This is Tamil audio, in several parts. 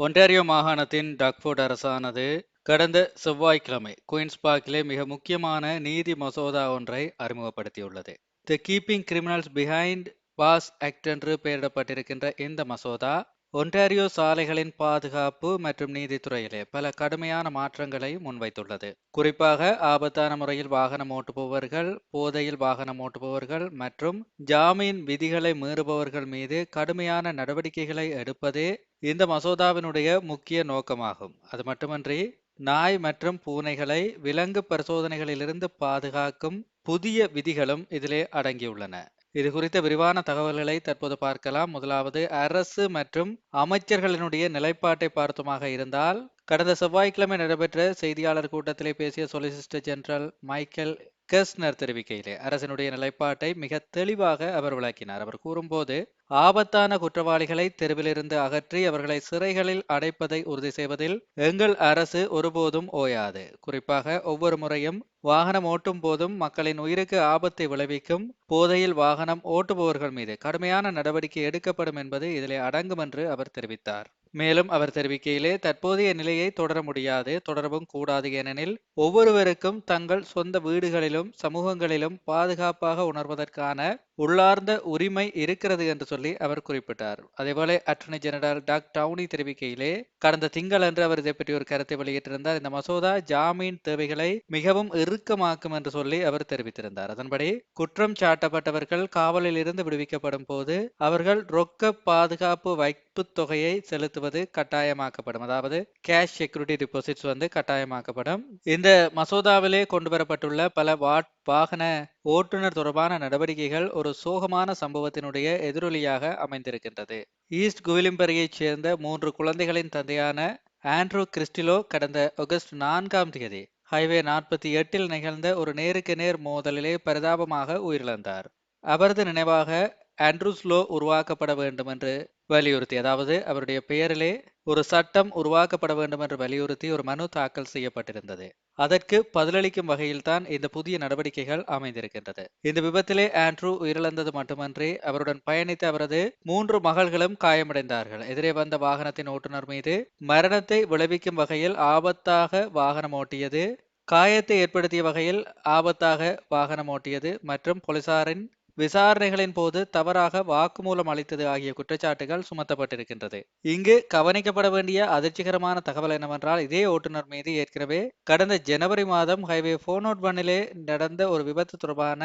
ஒன்டாரியோ மாகாணத்தின் டக்ஃபோர்ட் அரசானது கடந்த செவ்வாய்க்கிழமை குயின்ஸ் பார்க்கிலே மிக முக்கியமான நீதி மசோதா ஒன்றை அறிமுகப்படுத்தியுள்ளது. The keeping criminals behind bars act என்று பெயரிடப்பட்டிருக்கின்ற இந்த மசோதா ஒன்டாரியோ சாலைகளின் பாதுகாப்பு மற்றும் நீதித்துறையிலே பல கடுமையான மாற்றங்களை முன்வைத்துள்ளது. குறிப்பாக ஆபத்தான முறையில் வாகனம் ஓட்டுபவர்கள் போதையில் வாகனம் ஓட்டுபவர்கள் மற்றும் ஜாமீன் விதிகளை மீறுபவர்கள் மீது கடுமையான நடவடிக்கைகளை எடுப்பதே இந்த மசோதாவினுடைய முக்கிய நோக்கமாகும். அது மட்டுமன்றி நாய் மற்றும் பூனைகளை விலங்கு பரிசோதனைகளிலிருந்து பாதுகாக்கும் புதிய விதிகளும் இதிலே அடங்கியுள்ளன. இது குறித்த விரிவான தகவல்களை தற்போது பார்க்கலாம். முதலாவது அரசு மற்றும் அமைச்சர்களினுடைய நிலைப்பாட்டை பார்த்துமாக இருந்தால் கடந்த செவ்வாய்க்கிழமை நடைபெற்ற செய்தியாளர் கூட்டத்திலே பேசிய சொலிசிஸ்டர் ஜெனரல் மைக்கேல் கெஸ்னர் தெரிவிக்கையிலே அரசினுடைய நிலைப்பாட்டை மிக தெளிவாக அவர் விளக்கினார். அவர் கூறும்போது ஆபத்தான குற்றவாளிகளை தெருவிலிருந்து அகற்றி அவர்களை சிறைகளில் அடைப்பதை உறுதி செய்வதில் எங்கள் அரசு ஒருபோதும் ஓயாது. குறிப்பாக ஒவ்வொரு முறையும் வாகனம் ஓட்டும் போதும் மக்களின் உயிருக்கு ஆபத்தை விளைவிக்கும் போதையில் வாகனம் ஓட்டுபவர்கள் மீது கடுமையான நடவடிக்கை எடுக்கப்படும் என்பது இதிலே அடங்கும் என்று அவர் தெரிவித்தார். மேலும் அவர் தெரிவிக்கையிலே தற்போதைய நிலையை தொடர முடியாது தொடரவும் கூடாது ஏனெனில் ஒவ்வொருவருக்கும் தங்கள் சொந்த வீடுகளிலும் சமூகங்களிலும் பாதுகாப்பாக உணர்வதற்கான உள்ளார்ந்த உரிமை இருக்கிறது என்று சொல்லி அவர் குறிப்பிட்டார். அதேபோல அட்டர்னி ஜெனரல் டாக் டவுனி தெரிவிக்கையிலே கடந்த திங்களன்று அவர் இதை பற்றி ஒரு கருத்தை வெளியிட்டிருந்தார். இந்த மசோதா ஜாமீன் தேவைகளை மிகவும் இறுக்கமாக்கும் என்று சொல்லி அவர் தெரிவித்திருந்தார். அதன்படி குற்றம் சாட்டப்பட்டவர்கள் காவலில் இருந்து விடுவிக்கப்படும் போது அவர்கள் ரொக்க பாதுகாப்பு வைப்பு தொகையை செலுத்துவது கட்டாயமாக்கப்படும். அதாவது கேஷ் செக்யூரிட்டி டிபாசிட்ஸ் வந்து கட்டாயமாக்கப்படும். இந்த மசோதாவிலே கொண்டு வரப்பட்டுள்ள பல வாட் வாகன ஓட்டுநர் தொடர்பான நடவடிக்கைகள் ஒரு சோகமான சம்பவத்தினுடைய எதிரொலியாக அமைந்திருக்கின்றது. ஈஸ்ட் குவிலிம்பரியைச் சேர்ந்த மூன்று குழந்தைகளின் தந்தையான ஆண்ட்ரூ கிறிஸ்டிலோ கடந்த ஆகஸ்ட் நான்காம் தேதி ஹைவே நாற்பத்தி எட்டில் நிகழ்ந்த ஒரு நேருக்கு நேர் மோதலிலே பரிதாபமாக உயிரிழந்தார். அவரது நினைவாக ஆண்ட்ரூஸ்லோ உருவாக்கப்பட வேண்டும் என்று வலியுறுத்தி அதாவது அவருடைய பெயரிலே ஒரு சட்டம் உருவாக்கப்பட வேண்டும் என்று வலியுறுத்தி ஒரு மனு தாக்கல் செய்யப்பட்டிருந்தது. அதற்கு பதிலளிக்கும் வகையில்தான் இந்த புதிய நடவடிக்கைகள் அமைந்திருக்கின்றது. இந்த விபத்திலே ஆண்ட்ரூ உயிரிழந்தது மட்டுமன்றி அவருடன் பயணித்த அவரது மூன்று மகள்களும் காயமடைந்தார்கள். எதிரே வந்த வாகனத்தின் ஓட்டுநர் மீது மரணத்தை விளைவிக்கும் வகையில் ஆபத்தாக வாகனம் ஓட்டியது காயத்தை ஏற்படுத்திய வகையில் ஆபத்தாக வாகனம் ஓட்டியது மற்றும் போலீசாரின் விசாரணைகளின் போது தவறாக வாக்குமூலம் அளித்தது ஆகிய குற்றச்சாட்டுகள் சுமத்தப்பட்டிருக்கின்றது. இங்கு கவனிக்கப்பட வேண்டிய அதிர்ச்சிகரமான தகவல் என்னவென்றால் இதே ஓட்டுநர் மீது ஏற்கனவே கடந்த ஜனவரி மாதம் ஹைவே போர் நோட் ஒன்னிலே நடந்த ஒரு விபத்து தொடர்பான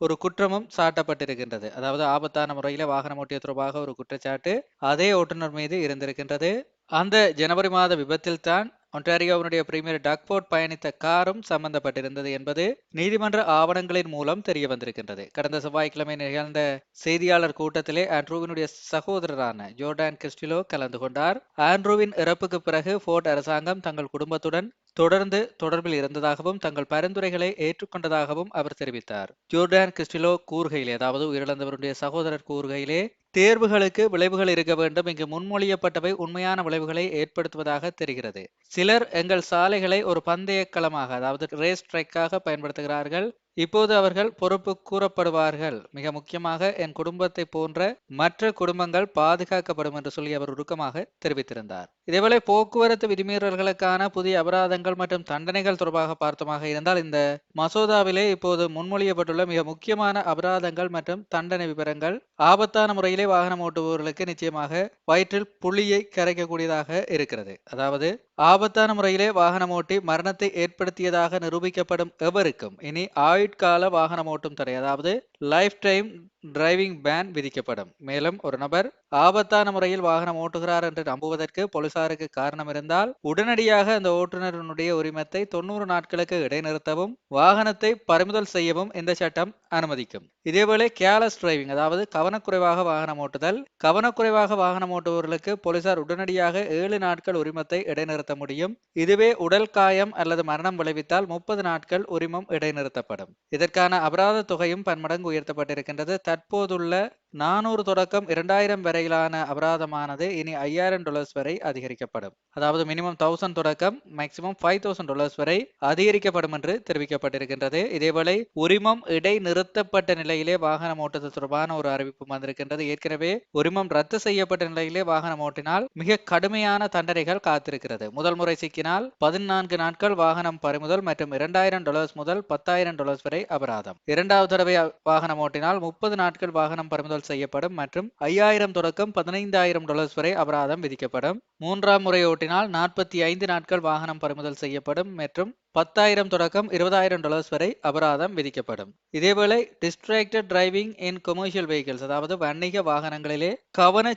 ஒரு குற்றமும் சாட்டப்பட்டிருக்கின்றது. அதாவது ஆபத்தான முறையில வாகனம் ஓட்டிய தொடர்பாக ஒரு குற்றச்சாட்டு அதே ஓட்டுநர் மீது இருந்திருக்கின்றது. அந்த ஜனவரி மாத விபத்தில் தான் ஒன்டாரியோவினுடைய பிரீமியர் டக்போர்ட் பயணித்த காரும் சம்பந்தப்பட்டிருந்தது என்பது நீதிமன்ற ஆவணங்களின் மூலம் தெரிய வந்திருக்கின்றது கடந்த செவ்வாய்க்கிழமை நிகழ்ந்த செய்தியாளர் கூட்டத்திலே ஆண்ட்ரூவினுடைய சகோதரரான ஜோர்டான் கிறிஸ்டிலோ கலந்து கொண்டார். ஆண்ட்ரூவின் இறப்புக்கு பிறகு போர்ட் அரசாங்கம் தங்கள் குடும்பத்துடன் தொடர்ந்து தொடர்பில் இருந்ததாகவும் தங்கள் பரிந்துரைகளை ஏற்றுக்கொண்டதாகவும் அவர் தெரிவித்தார். ஜோர்டான் கிறிஸ்டிலோ கூறுகையில் அதாவது உயிரிழந்தவருடைய சகோதரர் கூறுகையிலே தேர்வுகளுக்கு விளைவுகள் இருக்க வேண்டும் இங்கு முன்மொழியப்பட்டவை உண்மையான விளைவுகளை ஏற்படுத்துவதாக தெரிகிறது. சிலர் எங்கள் சாலைகளை ஒரு பந்தய களமாக அதாவது ரேஸ் ட்ரைக்காக பயன்படுத்துகிறார்கள். இப்போது அவர்கள் பொறுப்பு கூறப்படுவார்கள். மிக முக்கியமாக என் குடும்பத்தை போன்ற மற்ற குடும்பங்கள் பாதுகாக்கப்படும் என்று சொல்லி அவர் உருக்கமாக தெரிவித்திருந்தார். இதேபோல போக்குவரத்து விதிமீறல்களுக்கான புதிய அபராதங்கள் மற்றும் தண்டனைகள் தொடர்பாக பார்த்தமாக இருந்தால் இந்த மசோதாவிலே இப்போது முன்மொழியப்பட்டுள்ள மிக முக்கியமான அபராதங்கள் மற்றும் தண்டனை விவரங்கள் ஆபத்தான முறையிலே வாகனம் ஓட்டுபவர்களுக்கு நிச்சயமாக வயிற்றில் புள்ளியை கரைக்கக்கூடியதாக இருக்கிறது. அதாவது ஆபத்தான முறையிலே வாகனம் ஓட்டி மரணத்தை ஏற்படுத்தியதாக நிரூபிக்கப்படும் எவருக்கும்? இனி ஆயுட்கால வாகனம் ஓட்டும் தடை அதாவது லைஃப் டைம் டிரைவிங் பேன் விதிக்கப்படும். மேலும் ஒரு நபர் ஆபத்தான முறையில் வாகனம் ஓட்டுகிறார் என்று நம்புவதற்கு போலீசாருக்கு காரணம் இருந்தால் உடனடியாக அந்த ஓட்டுநருடைய உரிமத்தை தொண்ணூறு நாட்களுக்கு இடைநிறுத்தவும் வாகனத்தை பறிமுதல் செய்யவும் இந்த சட்டம் அனுமதிக்கும். இதேபோல கேர்லஸ் டிரைவிங் அதாவது கவனக்குறைவாக வாகனம் ஓட்டுதல் கவனக்குறைவாக வாகனம் ஓட்டுபவர்களுக்கு போலீசார் உடனடியாக ஏழு நாட்கள் உரிமத்தை இடைநிறுத்த முடியும். இதுவே உடல் காயம் அல்லது மரணம் விளைவித்தால் முப்பது நாட்கள் உரிமம் இடைநிறுத்தப்படும். இதற்கான அபராத தொகையும் பன்மடங்கு உயர்த்தப்பட்டிருக்கின்றது தற்போதுள்ள நானூறு தொடக்கம் இரண்டாயிரம் வரையிலான அபராதமானது இனி ஐயாயிரம் டாலர்ஸ் வரை அதிகரிக்கப்படும். அதாவது மினிமம் தௌசண்ட் தொடக்கம் மேக்சிமம் ஃபைவ் தௌசண்ட் டாலர்ஸ் வரை அதிகரிக்கப்படும் என்று தெரிவிக்கப்பட்டிருக்கின்றது. இதேவேளை உரிமம் இடை நிறுத்தப்பட்ட நிலையிலே வாகனம் ஓட்டுதல் தொடர்பான ஒரு அறிவிப்பு வந்திருக்கின்றது. ஏற்கனவே உரிமம் ரத்து செய்யப்பட்ட நிலையிலே வாகனம் ஓட்டினால் மிக கடுமையான தண்டனைகள் காத்திருக்கிறது. முதல் முறை சிக்கினால் பதினான்கு நாட்கள் வாகனம் பறிமுதல் மற்றும் இரண்டாயிரம் டாலர்ஸ் முதல் பத்தாயிரம் டாலர்ஸ் வரை அபராதம். இரண்டாவது தடவை வாகனம் ஓட்டினால் முப்பது நாட்கள் வாகனம் பறிமுதல் செய்யப்படும் மற்றும் ஐயாயிரம் தொடக்கம் பதினைந்தாயிரம் டாலர்ஸ் வரை அபராதம் விதிக்கப்படும். மூன்றாம் முறை ஓட்டினால் நாற்பத்தி ஐந்து நாட்கள் வாகனம் பறிமுதல் செய்யப்படும் மற்றும் பத்தாயிரம் தொடக்கம் இருபதாயிரம் டாலர்ஸ் வரை அபராதம் விதிக்கப்படும். இதேவேளை distracted driving in commercial vehicles அதாவது வணிக வாகனங்களிலே கவன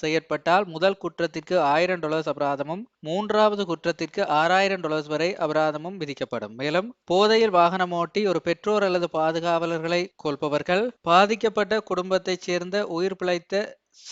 செயற்பட்டால் முதல் குற்றத்திற்கு ஆயிரம் டாலர்ஸ் அபராதமும் மூன்றாவது குற்றத்திற்கு ஆறாயிரம் டாலர்ஸ் வரை அபராதமும் விதிக்கப்படும். மேலும் போதையில் வாகனம் ஓட்டி ஒரு பெற்றோர் அல்லது பாதுகாவலர்களை கொல்பவர்கள் பாதிக்கப்பட்ட குடும்பத்தைச் சேர்ந்த உயிர் பிழைத்த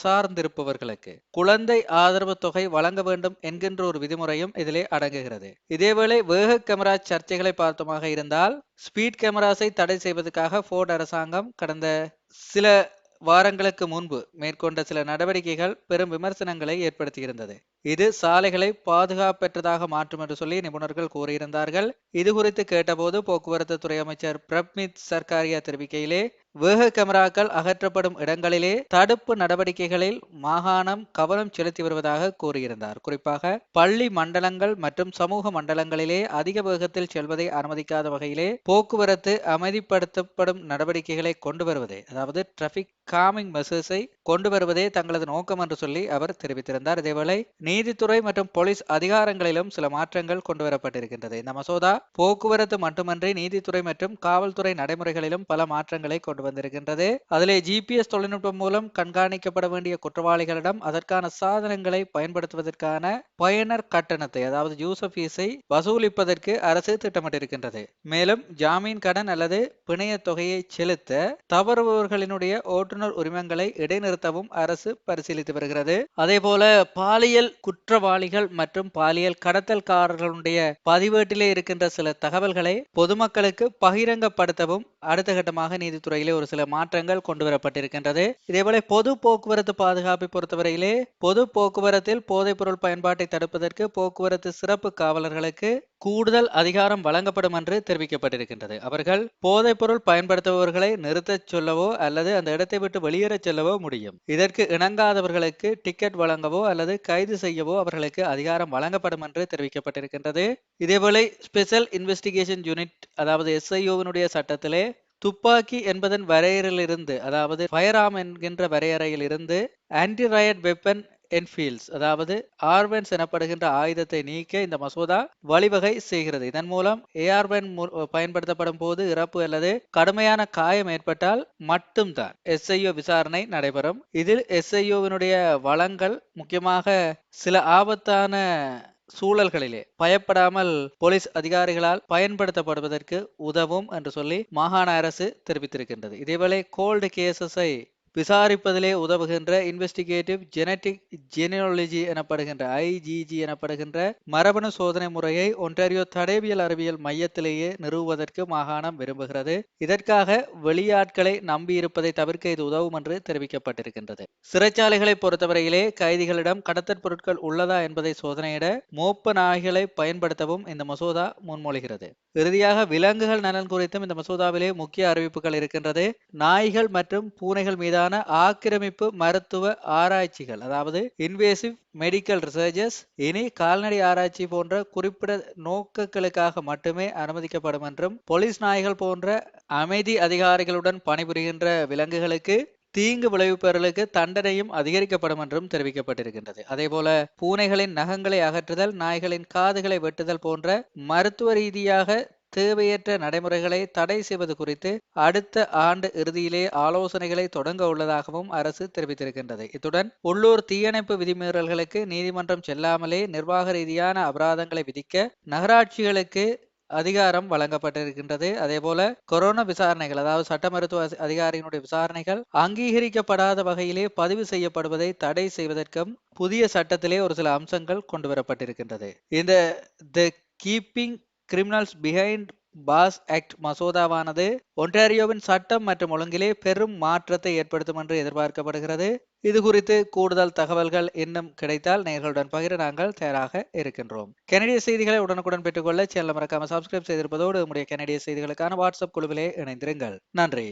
சார்ந்திருப்பவர்களுக்கு குழந்தை ஆதரவு தொகை வழங்க வேண்டும் என்கின்ற ஒரு விதிமுறையும் இதிலே அடங்குகிறது. இதேவேளை வேக கேமரா சர்ச்சைகளை பார்த்தமாக இருந்தால் ஸ்பீட் கேமராஸை தடை செய்வதற்காக போர்டு அரசாங்கம் கடந்த சில வாரங்களுக்கு முன்பு மேற்கொண்ட சில நடவடிக்கைகள் பெரும் விமர்சனங்களை ஏற்படுத்தியிருந்தது. இது சாலைகளை பாதுகாப்பற்றதாக மாற்றும் என்று சொல்லி நிபுணர்கள் கூறியிருந்தார்கள். இது குறித்து கேட்டபோது போக்குவரத்து துறை அமைச்சர் பிரப்மித் சர்க்காரியா தெரிவிக்கையிலே வேக கேமராக்கள் அகற்றப்படும் இடங்களிலே தடுப்பு நடவடிக்கைகளில் மாகாணம் கவனம் செலுத்தி வருவதாக கூறியிருந்தார். குறிப்பாக பள்ளி மண்டலங்கள் மற்றும் சமூக மண்டலங்களிலே அதிக வேகத்தில் செல்வதை அனுமதிக்காத வகையிலே போக்குவரத்து அமைதிப்படுத்தப்படும் நடவடிக்கைகளை கொண்டு வருவதே அதாவது டிராபிக் காமிங் மெசேஜை கொண்டு வருவதே தங்களது நோக்கம் என்று சொல்லி அவர் தெரிவித்திருந்தார். இதேவேளை நீதித்துறை மற்றும் போலீஸ் அதிகாரங்களிலும் சில மாற்றங்கள் கொண்டு வரப்பட்டிருக்கின்றது. இந்த மசோதா போக்குவரத்து மட்டுமன்றி நீதித்துறை மற்றும் காவல்துறை நடைமுறைகளிலும் பல மாற்றங்களை கொண்டு வந்திருக்கின்றது. அதிலே ஜிபிஎஸ் தொழில்நுட்பம் மூலம் கண்காணிக்கப்பட வேண்டிய குற்றவாளிகளிடம் அதற்கான சாதனங்களை பயன்படுத்துவதற்கான பயனர் கட்டணத்தை அதாவது யூசர் ஃபீஸை வசூலிப்பதற்கு அரசு திட்டமிட்டிருக்கின்றது. மேலும் ஜாமீன் கடன் அல்லது பிணைய தொகையை செலுத்த தவறுபவர்களினுடைய ஓட்டுநர் உரிமங்களை இடைநிறுத்தவும் அரசு பரிசீலித்து வருகிறது. அதே போல பாலியல் குற்றவாளிகள் மற்றும் பாலியல் கடத்தல்காரர்களுடைய பதிவேட்டிலே இருக்கின்ற சில தகவல்களை பொதுமக்களுக்கு பகிரங்கப்படுத்தவும் அடுத்த கட்டமாக நீதித்துறையிலே ஒரு சில மாற்றங்கள் கொண்டு வரப்பட்டிருக்கின்றது. இதேபோல பொது போக்குவரத்து பாதுகாப்பை பொறுத்தவரையிலே பொது போக்குவரத்தில் போதைப் பொருள் பயன்பாட்டை தடுப்பதற்கு போக்குவரத்து சிறப்பு காவலர்களுக்கு கூடுதல் அதிகாரம் வழங்கப்படும் என்று தெரிவிக்கப்பட்டிருக்கின்றது. அவர்கள் போதைப்பொருள் பயன்படுத்துபவர்களை நிறுத்தச் சொல்லவோ அல்லது அந்த இடத்தை விட்டு வெளியேறச் செல்லவோ முடியும். இதற்கு இணங்காதவர்களுக்கு டிக்கெட் வழங்கவோ அல்லது கைது செய்யவோ அவர்களுக்கு அதிகாரம் வழங்கப்படும் என்று தெரிவிக்கப்பட்டிருக்கின்றது. இதேபோல ஸ்பெஷல் இன்வெஸ்டிகேஷன் யூனிட் அதாவது எஸ்ஐஓவினுடைய சட்டத்திலே துப்பாக்கி என்பதன் வரையறையிலிருந்து அதாவது ஃபயர் என்கின்ற வரையறையில் இருந்து ஆன்டி ரயட் வெப்பன் என்ஃபீல்ட்ஸ் அதாவது ஆர்வென்ஸ் எனப்படுகின்ற ஆயுதத்தை நீக்க இந்த மசோதா வழிவகை செய்கிறது. இதன் மூலம் ஏஆர்வென் பயன்படுத்தப்படும் போது இறப்பு அல்லது கடுமையான காயம் ஏற்பட்டால் மட்டும்தான் எஸ்ஐஓ விசாரணை நடைபெறும். இதில் எஸ்ஐஓவினுடைய வளங்கள் முக்கியமாக சில ஆபத்தான சூழல்களிலே பயப்படாமல் போலீஸ் அதிகாரிகளால் பயன்படுத்தப்படுவதற்கு உதவும் என்று சொல்லி மாகாண அரசு தெரிவித்திருக்கின்றது. இதேவேளை கோல்டு கேசஸை விசாரிப்பதிலே உதவுகின்ற இன்வெஸ்டிகேட்டிவ் ஜெனட்டிக் ஜெனியாலஜி எனப்படுகின்ற ஐஜிஜி எனப்படுகின்ற மரபணு சோதனை முறையை ஒன்டாரியோ தடயவியல் அறிவியல் மையத்திலேயே நிறுவுவதற்கு மாகாணம் விரும்புகிறது. இதற்காக வெளியாட்களை நம்பியிருப்பதை தவிர்க்க இது உதவும் என்று தெரிவிக்கப்பட்டிருக்கின்றது. சிறைச்சாலைகளை பொறுத்தவரையிலே கைதிகளிடம் கடத்தற் பொருட்கள் உள்ளதா என்பதை சோதனையிட மோப்ப நாய்களை பயன்படுத்தவும் இந்த மசோதா முன்மொழிகிறது. இறுதியாக விலங்குகள் நலன் குறித்தும் இந்த மசோதாவிலே முக்கிய அறிவிப்புகள் இருக்கின்றது. நாய்கள் மற்றும் பூனைகள் மீதான ஆக்கிரமிப்பு மருத்துவ ஆராய்ச்சிகள் அதாவது இன்வேசிவ் மெடிக்கல் ரிசர்ச்சஸ் இனி கால்நடை ஆராய்ச்சி போன்ற குறிப்பிட நோக்கங்களுக்காக மட்டுமே அனுமதிக்கப்படும் என்றும் போலீஸ் நாய்கள் போன்ற அமைதி அதிகாரிகளுடன் பணிபுரிகின்ற விலங்குகளுக்கு தீங்கு விளைவிப்பவர்களுக்கு தண்டனையும் அதிகரிக்கப்படும் என்றும் தெரிவிக்கப்பட்டிருக்கின்றது. அதேபோல பூனைகளின் நகங்களை அகற்றுதல் நாய்களின் காதுகளை வெட்டுதல் போன்ற மருத்துவ ரீதியாக தேவையற்ற நடைமுறைகளை தடை செய்வது குறித்து அடுத்த ஆண்டு இறுதியிலே ஆலோசனைகளை தொடங்க உள்ளதாகவும் அரசு தெரிவித்திருக்கின்றது. இத்துடன் உள்ளூர் தீயணைப்பு விதிமீறல்களுக்கு நீதிமன்றம் செல்லாமலே நிர்வாக ரீதியான அபராதங்களை விதிக்க நகராட்சிகளுக்கு அதிகாரம் வழங்கப்பட்டிருக்கின்றது. அதே போல கொரோனா விசாரணைகள் அதாவது சட்ட மருத்துவ அதிகாரியினுடைய விசாரணைகள் அங்கீகரிக்கப்படாத வகையிலே பதிவு செய்யப்படுவதை தடை செய்வதற்கும் புதிய சட்டத்திலே ஒரு சில அம்சங்கள் கொண்டு வரப்பட்டிருக்கின்றது இந்த the keeping criminals behind bars act மசோதாவானது ஒன்டாரியோவின் சட்டம் மற்றும் ஒழுங்கிலே பெரும் மாற்றத்தை ஏற்படுத்தும் என்று எதிர்பார்க்கப்படுகிறது. இது குறித்து கூடுதல் தகவல்கள் இன்னும் கிடைத்தால் நேர்களுடன் பகிர நாங்கள் தயாராக இருக்கின்றோம். கனடிய செய்திகளை உடனுக்குடன் பெற்றுக்கொள்ள சேனல் மறக்காம சப்ஸ்கிரைப் செய்திருப்பதோடு நம்முடைய கனடிய செய்திகளுக்கான வாட்ஸ்அப் குழுவிலே இணைந்திருங்கள். நன்றி.